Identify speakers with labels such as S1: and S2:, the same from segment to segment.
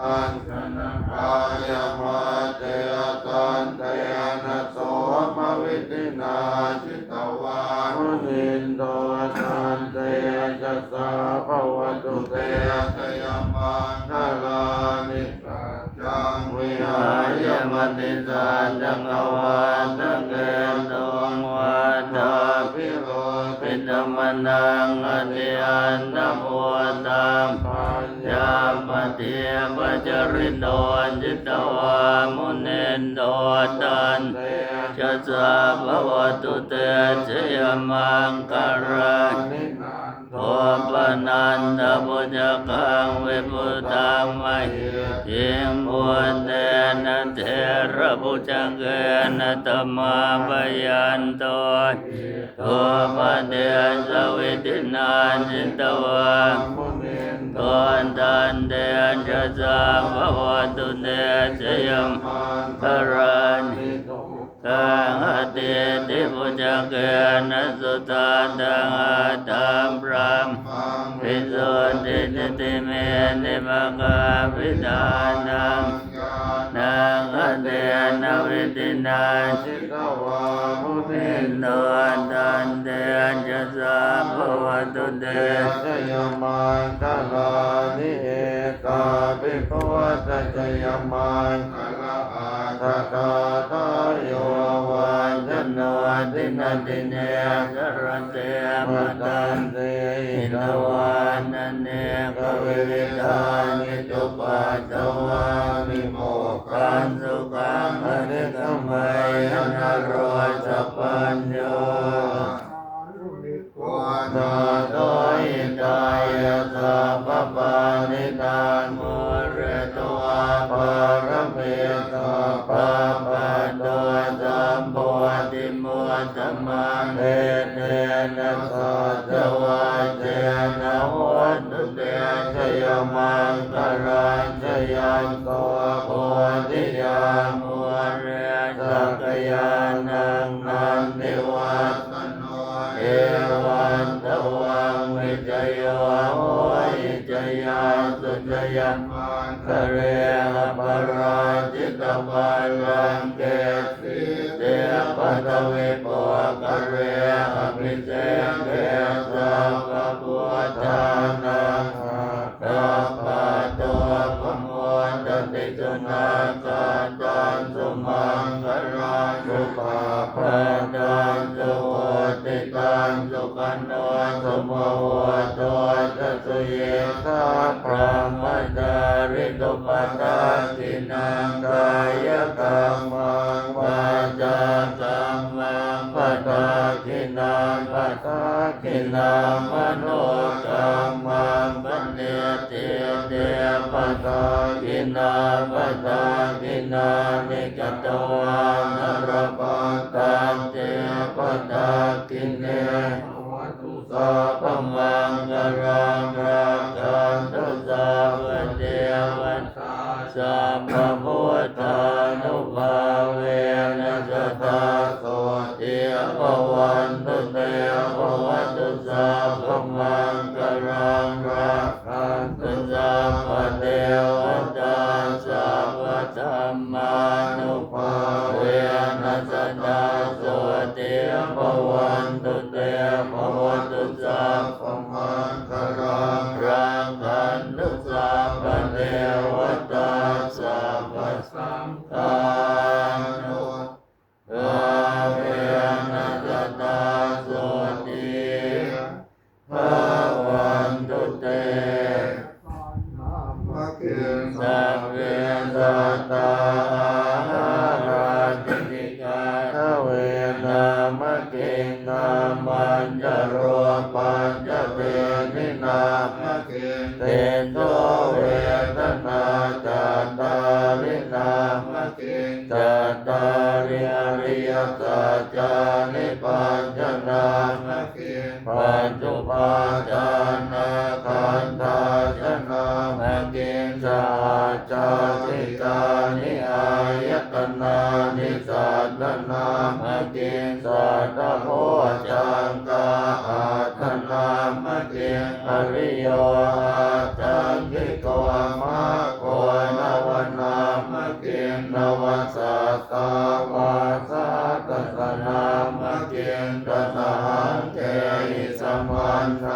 S1: อันคณกายมาเตยตันเตยนะโสมวิตินาจิตวามุนินโตตันเตยจัสสะภวตุเตยเตยมังคลานิสัจจังวิหายมติสัจจังอวันตังเกตงวันทาพิโรปินมนังอนิอันนโมตังปัญญา ปเทียปจรินโดจิตวามุนินโดตันจะสะภวตุเตชยมังคารังโทปนันทพุจกังวิพุตังมหิทิงพุนเตนะเทระพุจังเกนะตมาปยันโตโทปเดสวิตินาจิตวา ตอนตันเดจะสาภวตุเตชยมคารันกังอติติพุจักเกนะสุตาตังอาตัมพรามปิสุทธิติติเมนิมกาปิตานังนังอเตนะวิตินาชิตวามุ นินโนตันเตจะสาภวตุเตชยมังคลานิเอกาปิภวตชยมังคลาอาตกาตาโยวันจโนตินันติเนสรเตมตันเตอินวานันเนกเวิวิธานิตุปัสสวามิโมกันสุขังอนิกมัยนโร ราจิตปัลลังเกสีเตปตวิปกเวอภิเศษเก กายกรรมังวาจากรรมังปตาทินังปัตาทินังมโนกรรมังปเนติเตปัตาทินังปัตาทินังนิกต พุ สั จัตตาริอริยสัจจานิปัญจนามเกปัจจุปาจานาคันธาชนามะเกสาจาติกานิอายตนานิสัตตนามะเกสัตตโพจังกาอาตนามะเกอริโย วะสัสสาวาสาตัสสะนามะเกียนตะสสะหังเทหิสัมมันน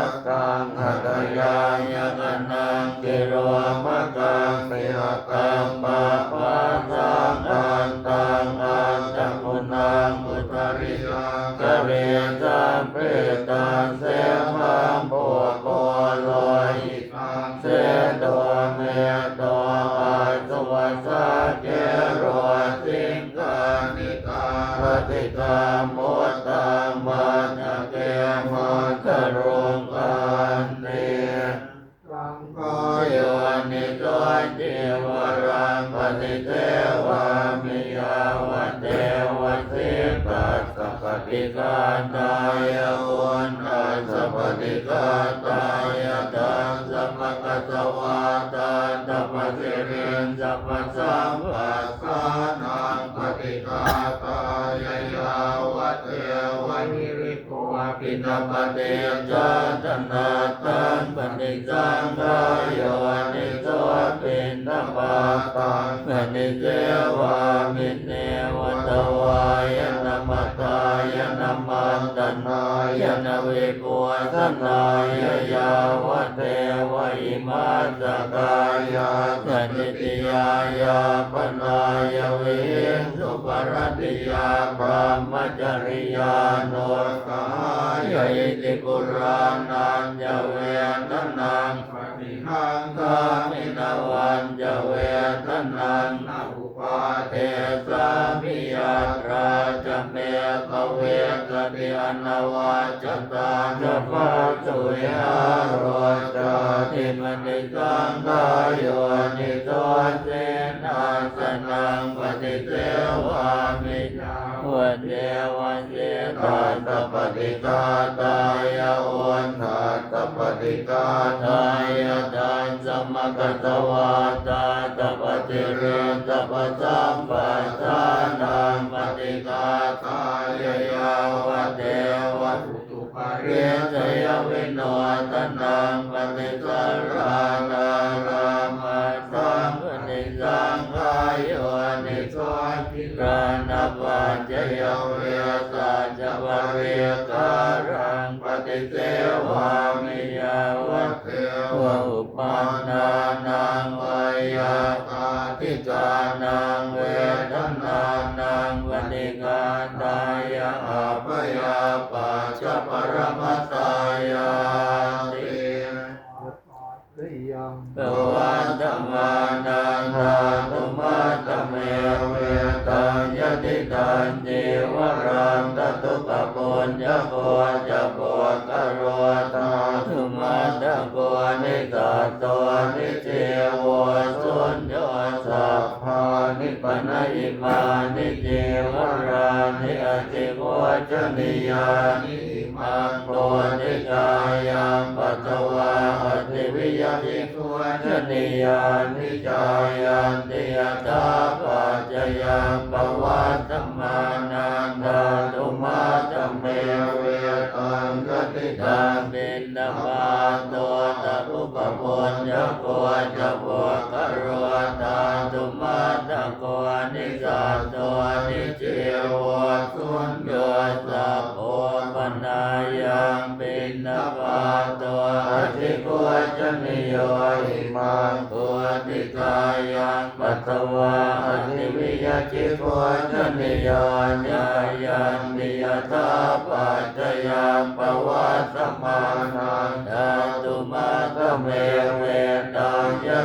S1: งวัตตังหัตยายกันนังกิโรมะกังเปิหกังปะ ฏิกาตายวันตัสสะปฏิกาตายตัสสะมะกัสสวาตันตปะสิรินสัพพสัมปัสสานังปฏิกาตายยาวะเทวนิริโกปินปะเตจัตนาตันปฏิสังขายโยนิโสปินนปาตังปฏิเทวามิเนว นามันตนายนาวิปัวสนายยาวะเทวอิมาสกายาสนิติยายาปนายวิสุปรติยาพรหมจริยาโนกายอิติปุรานันจเวทนังปฏิหังคามินาวันจเวทนัง ติอนาวัจตาจะปัจจุยาโรจาติมณิสังกายโยนิโตเสนาสนังปฏิเทวามิจาวันเทวันเสตัสสะปฏิกาตายาวันทัสสะปฏิกาตายาตันสมกัสสวาตาตปฏิเรนตปสัมปัสสานังปฏิกาตายายา ตนังปฏิสัรรานารามาสังปฏิสังกายโยนิโสทิรานัปปัจจยเวสัจวะเรการังปฏิเสวามิยาวัตเทวอุปันนา นิสัตโตนิเจวสุญญสัพพานิปนะอิมานิเจวรานิอติโกจนิยานิมังโตนิกายังปัตวาอติวิยติคุชนิยานิจายันติยตาปัจจยัง ปุปปนยโกจะโวกโรตาตุมาตะโกนิสัตตัวนิเจวสุญโยสัพโพปนายังปินนภาตัวอธิโกจนิโยหิมังปุติกายังปัตวาอธิวิยจิโกจนิโยญายันนิยตาปัจจยังปวัสมานังตุมาตเม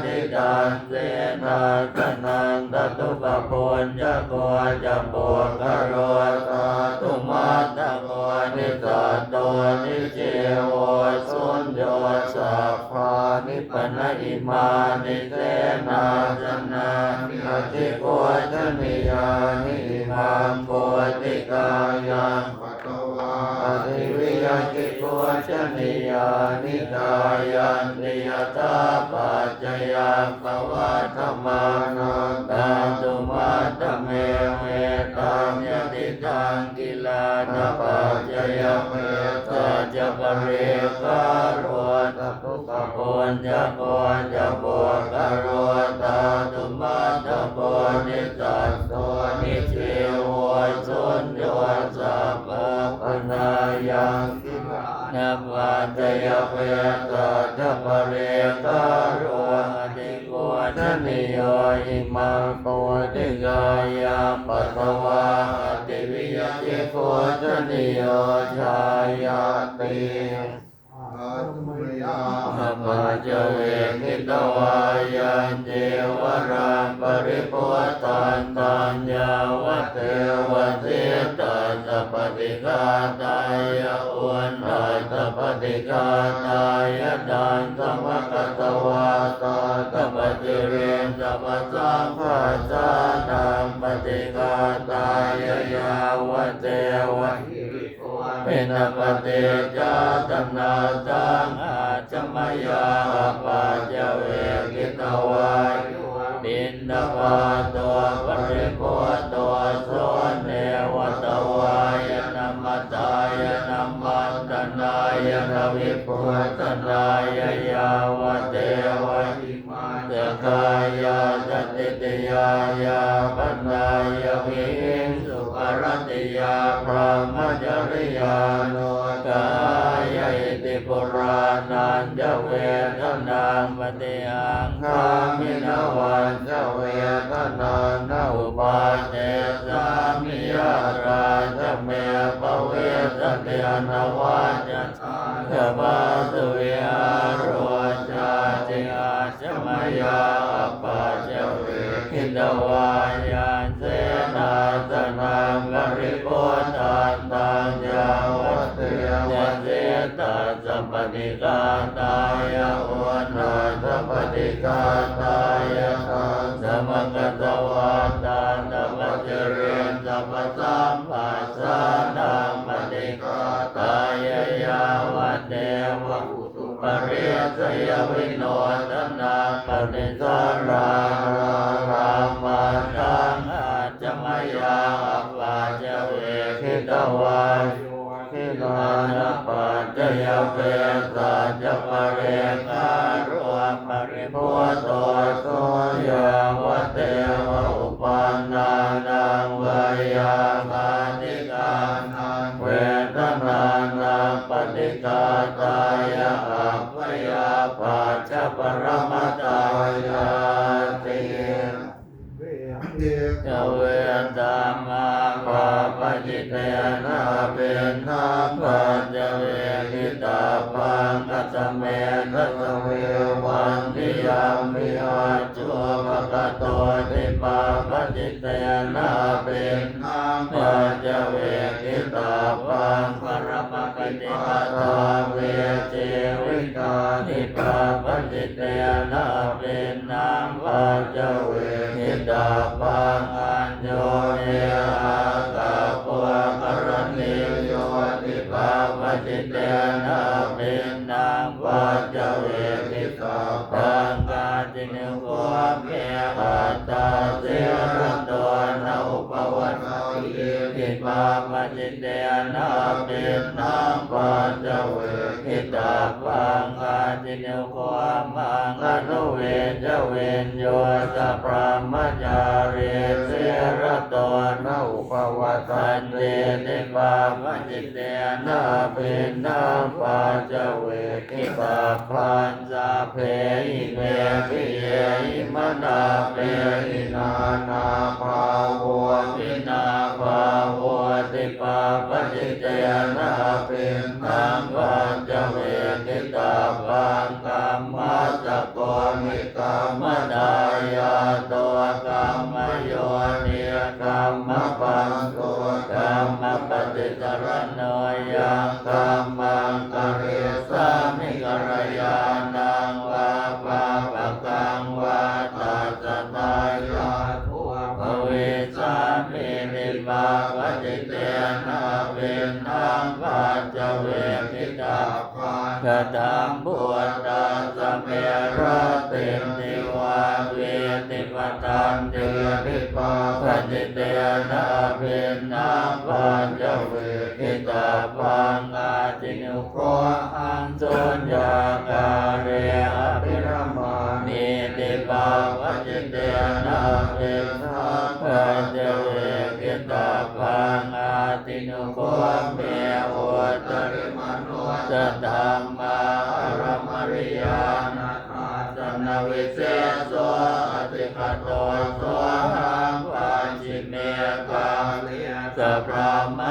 S1: เวตังยติตันเสนาสนังตตุปปุญญโกจะโปกโรตาตุมาตะโกนิสัตโตนิเจโวสุญโยสัพพานิปนะอิมานิเสนาสนามิอติโกจนิยานิมังโพติกายังปัตวาอธิวิยจิโกชนิยานิกายันติยตา เรกาโรตทุกขโนจะโกนจะโกกโรตาตุมาตโกนิสัตโตนิเทวสุนโยสัพพะปนายังสินาปัจจยเวตาจะปะเรกาโรติโกชนิโยอิมังโตติกายาปัสสวะ ติวิยติโกชนิโยชายาติ
S2: อาตุมยา
S1: สัพพะเจเวกิตวายันเจวรังปริปุตันตัญญาวเทวเสตัสสะปฏิฆาตายะอุนตัสสะปฏิฆาตายะดันสมกตวาตาตปฏิเรนสัพสังฆาสานังปฏิฆาตายะยาว เวะเป็นปฏิจจตนาตังอาจมยาปัจเจเวกิตวายบินดาปาตัวปริโภตัวโสเนวตวายนามัตายนามันตนายนาวิปุตนายยาวเทวะเตกายาสติติยายาปัญญายวิ ริยาพระมจริยาโนกายอิติปุรานันจะเวทนาปฏิอังคามินวันจะเวทนานาอุปาเทสามิยาราจะเมปเวสเตียนวัจจะบาสุวิหารจาติอาชมยาปัจเจเวคิตวายา ฏิกาตายะอุนาสปฏิกาตายะตังสมกตวาตานัมจเรนสัพสัมปัสสะนังปฏิกาตายะยาวเตวะอุตุปเริสยวิโนทนาปฏิสารารา ตโสยาวเตวอุปันนานังวายาคาติกานังเวทนานังปฏิกาตายะอัพยาปัจจปรมตายาติ
S2: เว
S1: ตัวติปปะจิตเตนะเป็นนาปัจเวกิตาปังปรมะกติปะตาเวเจวิกาติปาปะจิตเตนะเป็นนาปัจเจเวกิตาปัง ตาปังกาจินุโกมังอนุเวจเวนโยสัพพมจารีเสรตนาอุปวัตันเตติปะปะจิตเตนะเป็นนาปัจเวกิตาปัญจาเพหิเมพิเยหิมนาเปหินานาภา กรรมโยนิกรรมปังตั นิปาปนิเตนะเว สพราม